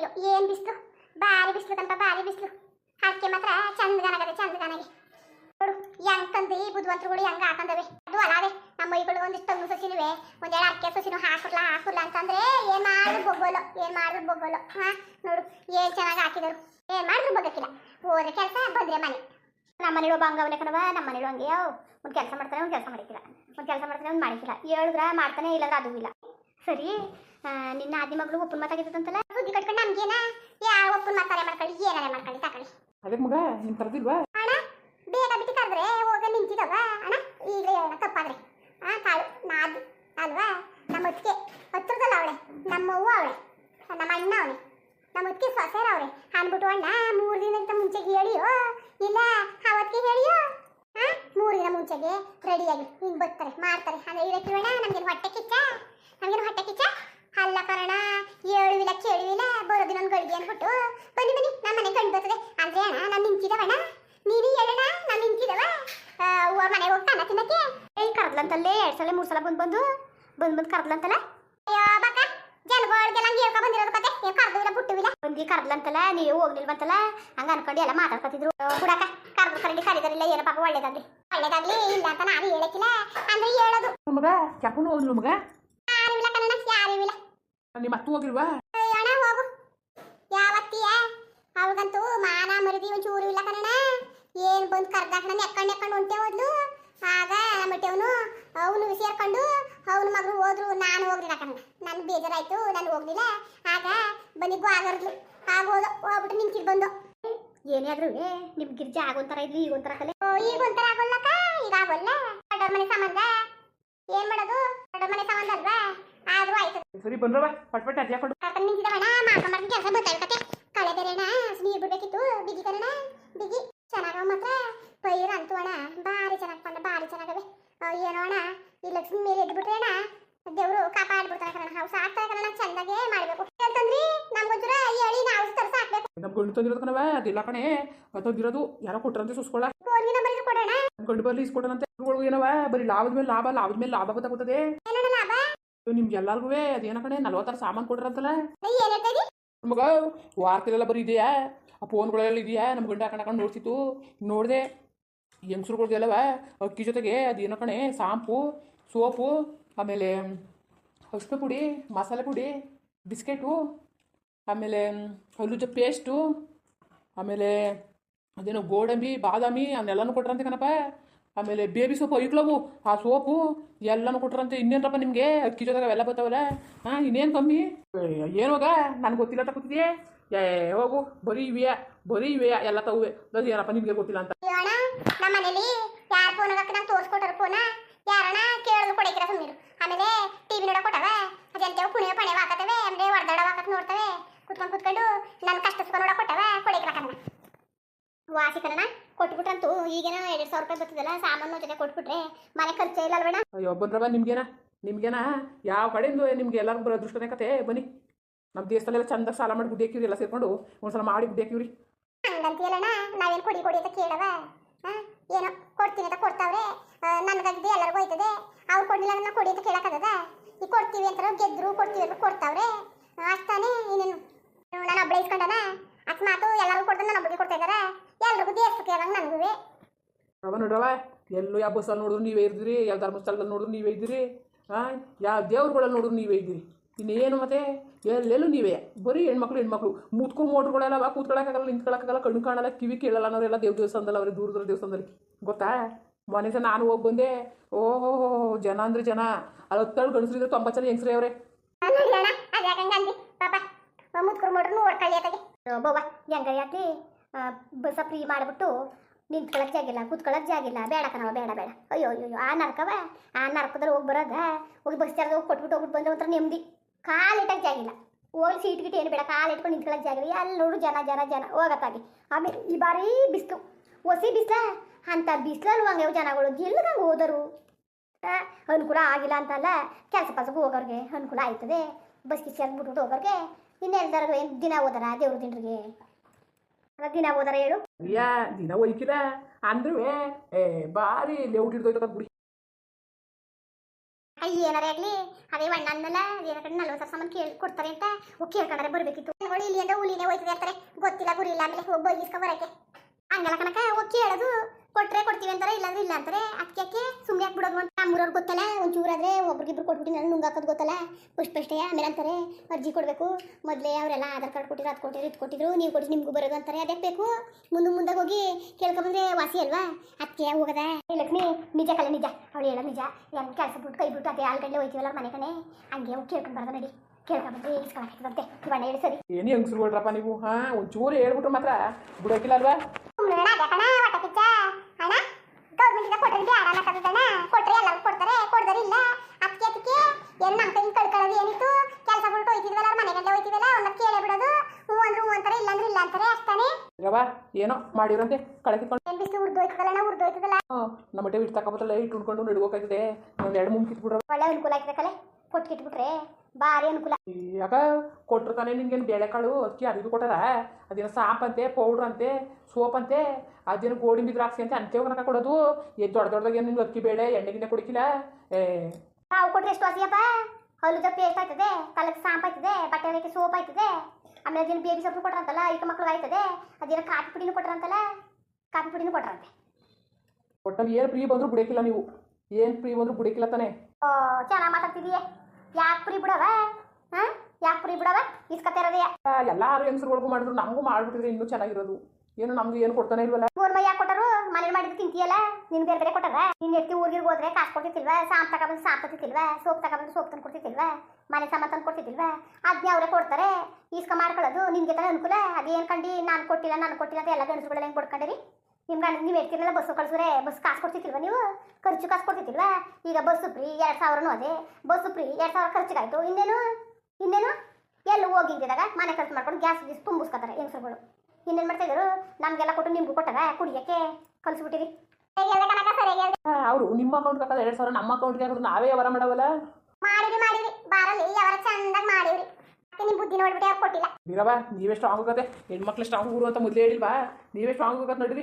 ಅಯ್ಯೋ, ಏನ್ ಬಿಸ್ಲು? ಬಾರಿ ಬಿಸಿಲು ಕಣಪ್ಪ ಬಾರಿ ಬಿಸ್ಲು. ಅದಕ್ಕೆ ಮಾತ್ರ ಚಂದಗಾನಾಗದೆ ಚಂದಗಾನಾಗಿ ನೋಡು, ಹೆಂಗ್ ತಂದು ಬುದ್ಧಿವಂತರುಗಳು, ಹೆಂಗ್ ಹಾಕಂದವೆ ಅದು ಅಲಾವೆ ನಮ್ಮ ಮೈಗಳು ಒಂದಿಷ್ಟು ತಂಗು ಸಸಿನುವೆ ಒಂದೆರಡು ಅಕ್ಕೆ ಸಸಿನು ಹಾಕಿರ್ಲ ಹಾಕಿರ್ಲ ಅಂತಂದ್ರೆ ಏನ್ ಮಾಡಿದ್ರು ಬೊಗ್ಗೋಲು, ಏನ್ ಮಾಡಿದ್ರು ಬೊಗ್ಗೋಲು. ಹಾ, ನೋಡು, ಏನ್ ಚೆನ್ನಾಗಿ ಹಾಕಿದರು. ಏನ್ ಮಾಡಿದ್ರು ಬಗ್ಗಕ್ಕಿಲ್ಲ. ಹೋದ್ರೆ ಕೆಲಸ, ಬಂದ್ರೆ ಮನೆ. ನಮ್ಮ ಮನೇಲಿ ಒಬ್ಬ ಹಂಗವನೆ ಕಣವ ನಮ್ಮ ಮನೇಲಿ ಹಂಗೆ ಒಂದು ಕೆಲಸ ಮಾಡ್ತಾನೆ, ಒಂದು ಕೆಲಸ ಮಾಡಿಕ್ಕಿಲ್ಲ. ಒಂದು ಕೆಲಸ ಮಾಡ್ತಾನೆ, ಒಂದು ಮಾಡಿಕ್ಕಿಲ್ಲ. ಹೇಳಿದ್ರೆ ಮಾಡ್ತಾನೆ, ಇಲ್ಲಾಂದ್ರೆ ಅದು ಇಲ್ಲ. ಸರಿ ನಿನ್ನ ಆದಿ ಮಗಳು ಒಪ್ಪನ್ ಮಾತಾಗಿರ್ತಂತಲ್ಲ ಬುದ್ಧಿ ಕಟ್ಕೊಂಡು ನಮ್ಗೇನ? ಯಾ ಒಪ್ಪನ್ ಮಾತಾರೆ ಮಾಡ್ಕೊಳ್ಳಿ ಏನಾರೆ ಮಾಡ್ಕೊಳ್ಳಿ ತಕೊಳ್ಳಿ ಅದಕ್ಕೆ ಮಗ ನಿನ್ ಕರೆದಿಲ್ವಾ ಅಣ್ಣ ಬೇಗ ಬಿಟ್ಟು ಕರೆದ್ರೆ ಹೋಗ ನಿಂತಿದವ ಅಣ್ಣ ಈಗ ತಪ್ಪಾದ್ರೆ ಆ ಕಾಳು ನಾದು ಅಲ್ವಾ? ನಮ್ಮ ಹೊತ್ತಿಗೆ ಹತ್ರದಲ್ಲ ಅವಳೆ ನಮ್ಮ ಅವ್ವ ಅವಳೆ ನಮ್ಮ ಅಣ್ಣ ಅವಳೆ ನಮ್ಮ ಹೊತ್ತಿಗೆ ಸೊಸೆರ ಅವಳೆ. ಅಂದ್ಬಿಟ್ಟು ಅಣ್ಣ ಮೂರು ದಿನಕ್ಕಿಂತ ಮುಂಚೆಗೆ ಹೇಳಿಯೋ? ಇಲ್ಲ ಅವತ್ತಿಗೆ ಹೇಳಿಯೋ? ಮೂರು ದಿನ ಮುಂಚೆಗೆ ರೆಡಿಯಾಗಿ ಹಿಂಗೆ ಬರ್ತಾರೆ ಮಾಡ್ತಾರೆ. ಅಂದ್ರೆ ಇದಕ್ಕೆ ನಮ್ಗೇನು ನಮ್ಗೆ ಹೊಟ್ಟೆ ಕಿಚ್ಚ? ನಮ್ಗೇನು ಹೊಟ್ಟೆ ಕಿಚ್ಚ? ಅಲ್ಲ ಕರಣ ಹೇಳುವಿಲ್ಲ ಕೇಳುವಿಲ್ಲ ಬರೋದು ನನ್ನ ಗಳಿಗೆ ಅನ್ಬಿಟ್ಟು ಬನ್ನಿ ಬನ್ನಿ ನಮ್ಮ ಮನೆ ಕಂಡು ಬರ್ತದೆ. ಅಂದ್ರೆ ಅಣ್ಣ ನಾನು ನಿಂತಿದವಣ್ಣ. ನೀನು ಹೇಳೋಣ ನಾನು ನಿಂತಿದವ. ಅವ್ರ ಮನೆಗೆ ಹೋಗ್ತಾ ಅನ್ನ ತಿನ್ನಕ್ಕೆ. ಏಯ್ ಕರ್ದ್ಲಂತಲ್ಲೇ ಎರಡು ಸಲ ಮೂರು ಸಲ ಬಂದು ಬಂದು ಬಂದು ಬಂದು ಕರ್ದ್ಲಂತಲ್ಲ? ಅಯ್ಯೋ ಬಾಕ ಜನಗಳಿಗೆಲ್ಲ ಹಂಗೆ ಹೇಳ್ಕೊ ಬಂದಿರೋದು ಕತೆ. ನೀವು ಕರ್ದಿಲ್ಲ ಬಿಟ್ಟಿವಿಲ್ಲ ಬಂದು ಕರ್ದ್ಲಂತಲ್ಲ ನೀವು ಹೋಗ್ಲಿಲ್ವಂತಲ್ಲ ಹಂಗೆ ಅನ್ಕೊಂಡು ಎಲ್ಲ ಮಾತಾಡ್ಕೊತಿದ್ರು. ಹುಡಕ ಕರ್ದು ಕರಡಿ ಕರಿದರಿಲ್ಲ ಏನೋ ಪಾಪ ಒಳ್ಳೇದಾಗ್ಲಿ. ಒಳ್ಳೇದಾಗ್ಲಿ ಇಲ್ಲ ಅಂತ ನಾನು ಹೇಳಕ್ಕಿಲ್ಲ. ಅಂದ್ರೆ ಹೇಳೋದು. ಮಗ ಕ್ಯಾಪನು ಹೋಗ್ಲಿಲ್ಲ ಮಗ? ಯಾರು ಇಲ್ಲ ಕಣ ಯಾರು ಇಲ್ಲ. ನಿಮ್ಮ ಅತ್ತು ಹೋಗಿಲ್ವಾ? ಅಣ್ಣ, ಹೋಗು. ಯಾವತ್ತೀಯ? ಅವಗಂತೂ ಮಾನ, ಮರಿದಿ ಚೂರು ಇಲ್ಲ ಕಣಣ್ಣ. ಏನ್ ಬಂದು ಕರ್ದಾಕಣ ಎಕ್ಕಂಡ್ ಎಕ್ಕಂಡ್ ಹೊಂಟೆ ಹೋದ್ಲು. ಆಗ ಮಟ್ಟೆವನು ಅವನು ಸೇರ್ಕೊಂಡು ಅವನ ಮಗಳು ಹೋದ್ರು, ನಾನು ಹೋಗ್ಲಿಲ್ಲ ಕಣ ನನ್ಗೆ ಬೇಜಾರಾಯ್ತು, ನಾನು ಹೋಗ್ಲಿಲ್ಲ. ಆಗ ಬನ್ನಿಗೂ ಆಗರ್ಲು ಆಗ ಹೋದ, ಹೋಗ್ಬಿಟ್ಟು ನಿಂತಿದ್ ಬಂದು. ಏನೇ ಆದ್ರೂ ನಿಮ್ ಗಿರ್ಜಾ ಆಗೊಂತರ ಇದ್ಲು ಈಗ ಒಂಥರ ಕಲೆ. ಈಗ ಒಂಥರ ಆಗೋಲ್ಲಕ್ಕ ಈಗ ಆಗೋಲ್ಲ ಮನೆ ಸಂಬಂಧ. ಏನ್ ಮಾಡೋದು? ದೊಡ್ಡ ಮನೆ ಸಂಬಂಧ ಅಲ್ವಾ? ಆದ್ರೂ ಆಯ್ತು. ಸರಿ ಬಂದ್ರವ ಪಟ್ ಪಟ್ ಅರ್ಜಿ ಹಾಕೊಂಡು ಕರ್ಕೊಂಡು ನಿಂತಿದ್ದವಣ್ಣ ಮಾಡ್ಕೊಂಬರ್ದು ಕೆಲಸ ಗೊತ್ತಾಗ್ತತೆ ಕಳೆ ಬೇರೆಣ್ಣ ನೀರು ಬಿಡ್ಬೇಕಿತ್ತು ಬಿಗಿ ಕಣ ಬಿಗಿ. ಚೆನ್ನಾಗವ ಮಾತ್ರ? ಪೈರು ಅಂತೂ ಅಣ್ಣ. ಭಾರಿ ಚೆನ್ನಾಗಿ ಬಂದ ಭಾರಿ ಚೆನ್ನಾಗವೆ. ಏನೋ ಅಣ್ಣ. ಈ ಲಕ್ಷ್ಮಿ ಮೇಲೆ ಎದ್ದು ಬಿಟ್ರೆ ಅಣ್ಣ ದೇವರು ಕಾಪಾಡ್ಬಿಡ್ತಾರೆ ಕಣ ಹೌಸ ಸಾಕ್ತಾರೆ ಕಣ ಚಂದಾಗೆ ಮಾಡ್ಬೇಕು. ಅಂತಂದ್ರಿ ನಮ್ಗೊಂಚೂರ ಹೇಳಿ ನಾವು ತರ್ಸ ಹಾಕ್ಬೇಕು ನಮ್ಮ ಗಂಡು ತಂದಿರೋದು ಕಣವ ಅದಿಲ್ಲ ಕಣೆ. ತಂದಿರೋದು ಯಾರೋ ಕೊಟ್ರಂತೆ ಸುಸ್ಕೊಳ ಗಂಡು ಬರ್ಲಿ ಇಸ್ಕೊಂಡಂತೆ ಏನವ? ಬರೀ ಲಾಭದ ಮೇಲೆ ಲಾಭ ಲಾಭದ ಮೇಲೆ ಲಾಭ ಗೊತ್ತಾಗುತ್ತದೆ ನಿಮ್ಗೆ ಎಲ್ಲಾರ್ಗುವೆ ಅದೇನ ಕಣೆ? ನಲ್ವತ್ತಾರು ಸಾಮಾನು ಕೊಡ್ರಂತಲ್ಲ ನಮಗ ವಾರ್ತೆಲ್ಲ ಬರೀ ಇದೆಯಾ? ಆ ಫೋನ್ಗಳೆಲ್ಲ ಇದೆಯಾ? ನಮ್ಮ ಗಂಡ ಹಾಕೊಂಡು ಹಾಕೊಂಡು ನೋಡ್ತಿತ್ತು ನೋಡಿದೆ ಹೆಂಗಸ್ರುಗಳ್ಗೆಲ್ಲವ ಅಕ್ಕಿ ಜೊತೆಗೆ ಅದೇನೋ ಕಣೆ? ಸಾಂಪು ಸೋಪು ಆಮೇಲೆ ಅರಿಶಿನ ಪುಡಿ ಮಸಾಲೆ ಪುಡಿ ಬಿಸ್ಕೆಟು ಆಮೇಲೆ ಹಲ್ಲುಜ ಪೇಸ್ಟು ಆಮೇಲೆ ಅದೇನೋ ಗೋಡಂಬಿ, ಬಾದಾಮಿ ಅವನ್ನೆಲ್ಲನೂ ಕೊಟ್ರಂತೆ ಕಣಪ್ಪ. ಆಮೇಲೆ ಬೇಬಿ ಸೋಪು ಐಕ್ಲವು ಆ ಸೋಪು ಎಲ್ಲನೂ ಕೊಟ್ರಂತೆ. ಇನ್ನೇನಪ್ಪ ನಿಮಗೆ? ಅಕ್ಕಿ ಜೊತೆಗೆ ಅವೆಲ್ಲ ಬರ್ತಾವಲ್ಲ? ಹಾಂ, ಇನ್ನೇನು ಕಮ್ಮಿ? ಏನೋಗ ನನಗೆ ಗೊತ್ತಿಲ್ಲ ತಗೋತಿದ್ಯೆ ಏ, ಹೋಗು, ಬರೀ ಇವೆಯ ಬರೀ ಇವೆಯ, ಎಲ್ಲ ತಗುವೆ ಅದು ಏನಪ್ಪ ನಿಮಗೆ ಗೊತ್ತಿಲ್ಲ ಅಂತ? ನಮ್ಮ ಮನೇಲಿ ಯಾರ ಫೋನ್ ಹಾಕಿ ನಂಗೆ ತೋರಿಸ್ಕೊಟ್ರ ಫೋನ ಯಾರಣ್ಣ ಕೇಳಿದ್ರು ಕೊಡಕಿರ ಸುಮ್ಮನೆ ಆಮೇಲೆ ಟಿವಿ ನೋಡಕ್ ಕೊಟ್ಟವ ಅದೆಂತೇವ ಪುಣ್ಯ ಪಣೆ ಹಾಕತ್ತವೆ ಅಂದ್ರೆ ಹೊಡೆದಾಡ ಹಾಕಕ್ ನೋಡ್ತವೆ. ಕುತ್ಕೊಂಡು ಕುತ್ಕೊಂಡು ನನ್ನ ಕಷ್ಟ ಸುಖ ವಾಸಿ ಕಣ್ಣ ಕೊಟ್ಬಿಟ್ರಂತೂ ಈಗೇನ ಎರಡು ಸಾವಿರ ರೂಪಾಯಿ ಬರ್ತದಲ್ಲ ಸಾಮಾನು ಜೊತೆ ಕೊಟ್ಬಿಟ್ರೆ ಮನೆ ಖರ್ಚೇ ಇಲ್ಲ ಅಲ್ವಣ್ಣ ಅಯ್ಯೋ ಬಂದ್ರವ ನಿಮ್ಗೇನ? ನಿಮ್ಗೇನ? ಯಾವ ಕಡೆಯಿಂದ ನಿಮ್ಗೆ ಎಲ್ಲರೂ ಬರೋ ಅದೃಷ್ಟನೇ ಕತೆ ಬನ್ನಿ. ನಮ್ಮ ದೇಶದಲ್ಲೆಲ್ಲ ಚಂದ ಸಾಲ ಮಾಡಿ ಗುಡ್ಡಿ ಹಾಕಿವ್ರಿ ಎಲ್ಲ ಸೇರ್ಕೊಂಡು ಒಂದ್ಸಲ ಮಾಡಿ ಗುಡ್ಡಿ ಹಾಕಿವ್ರಿ ಹಂಗಂತೀಯಲ್ಲಣ್ಣ ನಾವೇನು ಕೊಡಿ ಕೊಡಿ ಅಂತ ಕೇಳವ. ಏನೋ ಕೊಡ್ತೀನಿ ಅಂತ ಕೊಡ್ತಾವ್ರೆ. ನನಗಾಗಿದೆ ಎಲ್ಲರಿಗೂ ಹೋಯ್ತದೆ. ಅವ್ರು ಕೊಡ್ಲಿಲ್ಲ ಅಂದ್ರೆ ಕೊಡಿ ಅಂತ ಕೇಳಕ್ಕದ ಈ ಕೊಡ್ತೀವಿ ಅಂತ ಗೆದ್ರು ಕೊಡ್ತೀವಿ ಅಂತ ಕೊಡ್ತಾವ್ರೆ. ಅಷ್ಟಾನೆ ಇನ್ನೇನು? ನಾನು ಒಬ್ಬಳೆ ಇಸ್ಕೊಂಡನ? ಅಕಸ್ಮಾತು ಎಲ್ಲರಿಗೂ ಕೊಡ್ದೆ ನಾನು ಒಬ್ಬಳಿಗೆ ಕೊಡ್ತಾ ಇದಾರೆ ಎಲ್ರಿಗೂ ದೇವಸ್ಥಕ್ಕೆ ಹೇಳಂಗೆ ನನಗೂ ಅವ ನೋಡ್ರವ ಎಲ್ಲೂ ಯಾವ ಬಸ್ಸಲ್ಲಿ ನೋಡಿದ್ರು ನೀವೇ ಇದ್ದೀರಿ ಯಾವ ಧರ್ಮಸ್ಥಳದಲ್ಲಿ ನೋಡಿದ್ರು ನೀವೇ ಇದ್ದೀರಿ ಹಾಂ ಯಾವ ದೇವ್ರುಗಳಲ್ಲಿ ನೋಡಿದ್ರು ನೀವೇ ಇದ್ದೀರಿ. ಇನ್ನೇನು ಮತ್ತೆ? ಎಲ್ಲೆಲ್ಲೂ ನೀವೇ. ಬರೀ ಹೆಣ್ಮಕ್ಳು ಹೆಣ್ಮಕ್ಳು. ಮುತ್ಕೊ ಮೋಟ್ರುಗಳೆಲ್ಲ ಕೂತ್ಕೊಳಕ್ಕಾಗಲ್ಲ ನಿಂತ್ಕೊಳ್ಳೋಕ್ಕಾಗಲ್ಲ ಕಣ್ಣು ಕಾಣಲ್ಲ ಕಿವಿ ಕೇಳಲ್ಲ ಅನ್ನೋರೆಲ್ಲ ದೇವ್ರ ದೇವಸ್ಥಾನದಲ್ಲಿ ಅವ್ರಿಗೆ ದೂರ ದೂರ ದೇವಸ್ಥಾನದಲ್ಲಿ. ಗೊತ್ತಾ? ಮೊನ್ನೆ ಸಹ ನಾನು ಹೋಗಿ ಬಂದೆ. ಓಹೋ ಜನ ಅಂದ್ರೆ ಜನ. ಅಲ್ಲಿ ಹತ್ತೇಳು ಗಂಡಸ್ರಿದ್ರೆ ತೊಂಬತ್ತು ಜನ ಹೆಂಗ್ಸ್ರಿ ಅವರೇ? ನೋಡಿರೋಣ ಮೋಟ್ರು ನೋಡ್ಕೊಳ್ಳಿ ಬಸ್ಸ ಫ್ರೀ ಮಾಡಿಬಿಟ್ಟು ನಿಂತ್ಕೊಳ್ಳೋಕೆ ಜಾಗಿಲ್ಲ ಕೂತ್ಕೊಳ್ಳೋಕೆ ಜಾಗಿಲ್ಲ ಬೇಡ ಕಣವ ಬೇಡ ಬೇಡ. ಅಯ್ಯೋ ಅಯ್ಯೋ ಆ ನರ್ಕವ ಆ ನರ್ಕದಲ್ಲಿ ಹೋಗಿ ಬರೋದ, ಹೋಗಿ ಬಸ್ ಚಾರ್ಜ್ ಹೋಗಿ ಕೊಟ್ಬಿಟ್ಟು ಹೋಗ್ಬಿಟ್ಟು ಬಂದ್ರೆ ಒಂಥರ ನೆಮ್ಮದಿ. ಕಾಲಿಟ್ಟಕ್ಕೆ ಜಾಗಿಲ್ಲ ಹೋಗಿ ಸೀಟ್ ಗಿಟ್ಟು ಏನು ಬೇಡ, ಕಾಲು ಇಟ್ಕೊಂಡು ನಿಂತ್ಕೊಳ್ಳೋಕೆ ಜಾಗಿಲ್ಲ ಎಲ್ಲ ನೋಡು ಜನ ಜನ ಜನ ಹೋಗತ್ತಾಗಿ ಆಮೇಲೆ ಈ ಬಾರಿ ಬಿಸಿಲು. ಒಸಿ ಬಿಸಿಲ, ಅಂತ ಬಿಸಿಲಲ್ಲಿ ಹಂಗೆ ಜನಗಳು ಗೆಲ್ಲದಂಗೆ ಹೋದರು. ಅನುಕೂಲ ಆಗಿಲ್ಲ ಅಂತಲ್ಲ, ಕೆಲಸ ಪಲ್ಸಕ್ಕೆ ಹೋಗೋರಿಗೆ ಅನುಕೂಲ ಆಯ್ತದೆ. ಬಸ್ ಸೇರ್ಬಿಟ್ಬಿಟ್ಟು ಬಿಟ್ಬಿಟ್ಟು ಹೋಗೋರಿಗೆ ಇನ್ನೆಲ್ದಾರ ಏನು ದಿನ ಹೋದಾರ ದೇವ್ರ ದಿನರಿಗೆ? ದಿನ ಹೋದಾರ ಹೇಳು. ಅಯ್ಯ ದಿನ ಒಯ್ಕಿಲ್ಲ ಅಂದ್ರೂ ಏ ಬಾರಿ ಲೇಔಟ್ ಹಿಡ್ದೋಯ್ತದ ಗುಡಿ ಅಯ್ಯ ಏನಾರ ಆಗಲಿ. ಅದೇ ಅಣ್ಣ ಅಂದಲ್ಲ ಏನ ಕಡೆ ನಲ್ವತ್ತು ಸಾವಿರ ಸಾಮಾನು ಕೇಳಿ ಕೊಡ್ತಾರೆ ಅಂತ. ಕೇಳ್ಕೊಂಡ್ರೆ ಬರಬೇಕಿತ್ತು. ಹೊಳಿ ಇಲ್ಲಿ ಅಂದ್ರೆ ಇಲ್ಲ ಆಮೇಲೆ ಹೋಗಿ ಬೈಗಿಸ್ಕೊ ಬರಕ್ಕೆ. ಹಂಗಲ್ಲ ಕಣಕ ಓಕೆ ಹೇಳೋದು ಕೊಟ್ಟರೆ ಕೊಡ್ತೀವಿ ಅಂತಾರೆ, ಇಲ್ಲಾಂದ್ರೆ ಇಲ್ಲ ಅಂತಾರೆ. ಅದಕ್ಕೆ ಸುಮ್ಮನೆ ಯಾಕೆ ಬಿಡೋದು ಅಂತ ನಮ್ಮೂರವ್ರು ಗೊತ್ತಲ್ಲ ಒಂಚೂರಾದ್ರೆ ಒಬ್ರಿಗಿಬ್ರು ಕೊಟ್ಬಿಟ್ಟು ನಾನು ನುಂಗಾಕೋದು ಗೊತ್ತಲ್ಲ. ಫಸ್ಟ್ ಫಸ್ಟೇ ಆಮೇಲೆ ಅಂತಾರೆ, ಅರ್ಜಿ ಕೊಡಬೇಕು. ಮೊದಲೇ ಅವರೆಲ್ಲ ಆಧಾರ್ ಕಾರ್ಡ್ ಕೊಟ್ಟಿದ್ರು, ಅದು ಕೊಟ್ಟಿದ್ರು, ಇದು ಕೊಟ್ಟಿದ್ರು, ನೀವು ಕೊಟ್ಟು ನಿಮಗೂ ಬರೋದು ಅಂತಾರೆ. ಅದಕ್ಕೆ ಬೇಕು. ಮುಂದೆ ಮುಂದೆ ಹೋಗಿ ಕೇಳ್ಕೊಂಬಂದ್ರೆ ವಾಸಿ ಅಲ್ವಾ? ಅದಕ್ಕೆ ಹೋಗದ. ಲಕ್ಷ್ಮಿ, ನಿಜ ಕಲೆ ನಿಜ. ಅವಳು ಹೇಳೋ ನಿಜ. ಏನು ಕೆಲಸ ಬಿಟ್ಟು ಕೈ ಬಿಟ್ಟು ಅದೇ ಗಂಟೆ ಹೋಯ್ತೀವಲ್ಲ ಮನೆ ಕಣೆ? ಹಂಗೆ ಹೋಗಿ ಕೇಳ್ಕೊಂಡು ಬರೋದು ನಡಿ. ಕೇಳ್ಕೊಂಬಂದ್ರೆ ಇಸ್ಕೊಳಕ್ಕಿದಂತೆ ಇವಣ್ಣ ಹೇಳಿ ಸರಿ. ಏನು ಹೆಂಗಸ್ರುಗಳ್ರಪ್ಪ ನೀವು? ಹಾಂ ಒಂಚೂರು ಹೇಳ್ಬಿಟ್ರು ಮಾತ್ರ ಬಿಡೋಕಿಲ್ಲ ಅಲ್ವಾ ಏನು ಮಾಡಿರಂತೆ ಕಳಕಿಟ್ಕೊಂಡು ನಮ್ಮ ಹೊಟ್ಟೆ ಇಟ್ಟು ತಗೋಬತ್ತಲ್ಲ ಇಟ್ಟು ಉಣ್ಕೊಂಡು ನಡ್ಗೋಕಾಯ್ತದೆ ಒಂದು ಎರಡು ಮುಂದೆ ಕಿತ್ಬಿಡ್ರವ ಒಳ್ಳೆ ಅನುಕೂಲ ಆಯ್ತದೆ ಕಲೆ ಕೊಟ್ಟು ಕಿಟ್ಬಿಟ್ರೆ ಭಾರಿ ಅನುಕೂಲ. ಯಾಕ ಕೊಟ್ಟರು ತಾನೇ ನಿನ್ಗೇನು ಬೇಳೆಕಾಳು ಅಕ್ಕಿ ಅದಿದು ಕೊಟ್ಟಾರ? ಅದೇನೋ ಅಂತೆ ಪೌಡ್ರ್ ಅಂತೆ ಸೋಪ್ ಅಂತೆ ಅದೇನು ಗೋಡಿಂಬಿ ದ್ರಾಕ್ಷಿ ಅಂತೆ ಅಂತೆ ಹೋಗನಕ ಕೊಡೋದು? ಏ ದೊಡ್ಡ ದೊಡ್ಡದಾಗ ಏನು ನಿನ್ಗೆ ಅಕ್ಕಿ ಬೇಳೆ ಎಣ್ಣೆ ಗಿಣ್ಣೆ ಕೊಡಕಿಲ್ಲ? ಏ. ನಾವು ಕೊಟ್ರೆ ಎಷ್ಟು ವಾಸಿಯಪ್ಪ ಹಲ್ಲುದ ಪೇಸ್ಟ್ ಆಯ್ತದೆ? ಕಾಲಕ್ಕೆ ಸಾಂಪ್ ಆಯ್ತದೆ ಬಟ್ಟೆ ಒಗೆಯಕ್ಕೆ ಸೋಪ್ ಆಯ್ತದೆ ಆಮೇಲೆ ಅದೇನು ಬೇಬಿ ಸೊಪ್ಪು ಕೊಟ್ರಂತಲ್ಲ ಈಗ ಮಕ್ಳು ಆಯ್ತದೆ ಅದೇನೋ ಕಾಫಿ ಪುಡಿನೂ ಕೊಟ್ರಂತಲ್ಲ ಕಾಫಿ ಪುಡಿನೂ ಕೊಟ್ರಂತೆ. ಒಟ್ಟಲ್ಲಿ ಏನು ಫ್ರೀ ಬಂದರೂ ಬಿಡಕಿಲ್ಲ ನೀವು. ಏನು ಫ್ರೀ ಬಂದರೂ ಬಿಡಕಿಲ್ಲ ತಾನೆ. ಚೆನ್ನಾಗಿ ಮಾತಾಡ್ತಿದೀಯ. ಯಾಕೆ ಪುರಿ ಬಿಡವ? ಹಾ? ಯಾಕೆ ಪುರಿ ಬಿಡವ? ಇಸ್ಕತ್ತೆ ಇರೋದೇ ಎಲ್ಲಾರು ಹೆಂಗಸ್ರುಗಳಿಗೂ ಮಾಡಿದ್ರು. ನಮಗೂ ಮಾಡ್ಬಿಟ್ಟಿದ್ರೆ ಇನ್ನೂ ಚೆನ್ನಾಗಿರೋದು. ಏನು ನಮ್ಗೆ ಏನು ಕೊಡ್ತಾನೆ ಇಲ್ವಲ್ಲ? ಮೂರ್ ಮೈ ಯಾಕೆ ಕೊಟ್ಟರು? ಮನೇಲಿ ಮಾಡಿದ್ರೆ ತಿಂತೀಯಲ್ಲ? ನಿನ್ ಬೇರೆ ಬೇರೆ ಕೊಟ್ಟಾರ ನಿನ್ ಎತ್ತಿ ಊರಿಗೆ ಹೋದ್ರೆ ಕಾಸು ಕೊಡ್ತಿತ್ತಿಲ್ವಾ ಸಾಂಪ್ ತಗೊಂಡು ಸಾಂಪ್ ತರ್ತಿತ್ತಿಲ್ವಾ ಸೋಪ್ ತಗೊಂಡು ಸೋಪ್ ತಂದು ಕೊಡ್ತಿತ್ತಿಲ್ವಾ ಮನೆ ಸಾಮಾನು ತಂದು ಕೊಡ್ತಿತ್ತಿಲ್ವಾ ಅದನ್ನೇ ಅವರೇ ಕೊಡ್ತಾರೆ. ಈಸ್ಕ ಮಾಡ್ಕೊಳ್ಳೋದು ನಿಮ್ಗೆ ತಾನೇ ಅನುಕೂಲ? ಅದೇನು ಕಂಡು? ನಾನು ಕೊಟ್ಟಿಲ್ಲ ನಾನು ಕೊಟ್ಟಿಲ್ಲ ಅಂತ ಎಲ್ಲ ಗಂಡಸ್ರುಗಳೆಲ್ಲ ಹೆಂಗೆ ಕೊಡ್ಕೊಂಡಿರಿ ನಿಮ್ಮ ನೀವು ಹೇಳ್ತಿರಲ್ಲ ಬಸ್ಸು ಕಳ್ಸಿದ್ರೆ ಬಸ್ ಕಾಸು ಕೊಡ್ತಿದ್ದಿಲ್ವಾ ನೀವು? ಖರ್ಚು ಕಾಸು ಕೊಡ್ತಿದ್ದಿಲ್ವಾ ಈಗ ಬಸ್ಸು ಫ್ರೀ ಎರಡು ಸಾವಿರನೂ ಅದೇ. ಬಸ್ಸು ಫ್ರೀ ಎರಡು ಸಾವಿರ ಖರ್ಚಿಗಾಯ್ತು. ಇನ್ನೇನು? ಇನ್ನೇನು? ಎಲ್ಲ ಹೋಗಿದ್ದಾಗ ಮನೆ ಖರ್ಚು ಮಾಡ್ಕೊಂಡು ಗ್ಯಾಸ್ ಗೀಸ್ ತುಂಬಿಸ್ಕೊತಾರೆ ಹೆಂಗಸರುಗಳು. ಇನ್ನೇನು ಮಾಡ್ತಾ ಇದ್ರು ನಮಗೆಲ್ಲ ಕೊಟ್ಟು ನಿಮ್ಗೆ ಕೊಟ್ಟಾರ ಕುಡಿಯಕ್ಕೆ ಕಲ್ಸ್ಬಿಟ್ಟಿರಿ ಅವರು ನಿಮ್ಮ ಅಕೌಂಟ್ ಹಾಕೋದು ಎರಡು ಸಾವಿರ ನಮ್ಮ ಅಕೌಂಟ್ಗೆ ಹಾಕೋದು ನಾವೇ ವ್ಯವಹಾರ ಮಾಡವಲ್ಲ? ಮಾಡಿರಿ ಮಾಡಿರಿ. ಬಾರಲ್ಲಿ ಅವರ ಚಂದಾಗಿ ಮಾಡಿರಿ ನಿಮ್ಮ ಬುದ್ಧಿ ನೋಡ್ಬಿಟ್ಟು ಕೊಟ್ಟಿಲ್ಲ. ನೀವೇ ಸ್ಟ್ರಾಂಗ್ ಆಗತ್ತೆ. ಹೆಣ್ಮಕ್ಳು ಸ್ಟ್ರಾಂಗ್ ಊರು ಅಂತ ಮೊದಲೇ ಹೇಳಿಲ್ವಾ? ನೀವೇ ಸ್ಟ್ರಾಂಗ್ ಆಗತ್ತೆ ನಡೀರಿ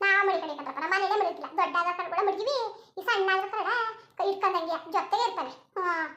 ನಾವು ಮಡಿಕೊಂಡಿಕಂತಪ್ಪ ನಮ್ಮ ಮನೇಲೆ ಮಡಿಕಿಲ್ಲ ದೊಡ್ಡ ಆಧಾರ್ ಕೂಡ ಮಡಿತೀವಿ, ಈ ಸಣ್ಣ ಆಧಾರ್ ಕಾರ್ಡ ಇಟ್ಕೊಂಡಂಗೆ ಜೊತೆಗೆ ಇರ್ತಾನೆ. ಹಾಂ.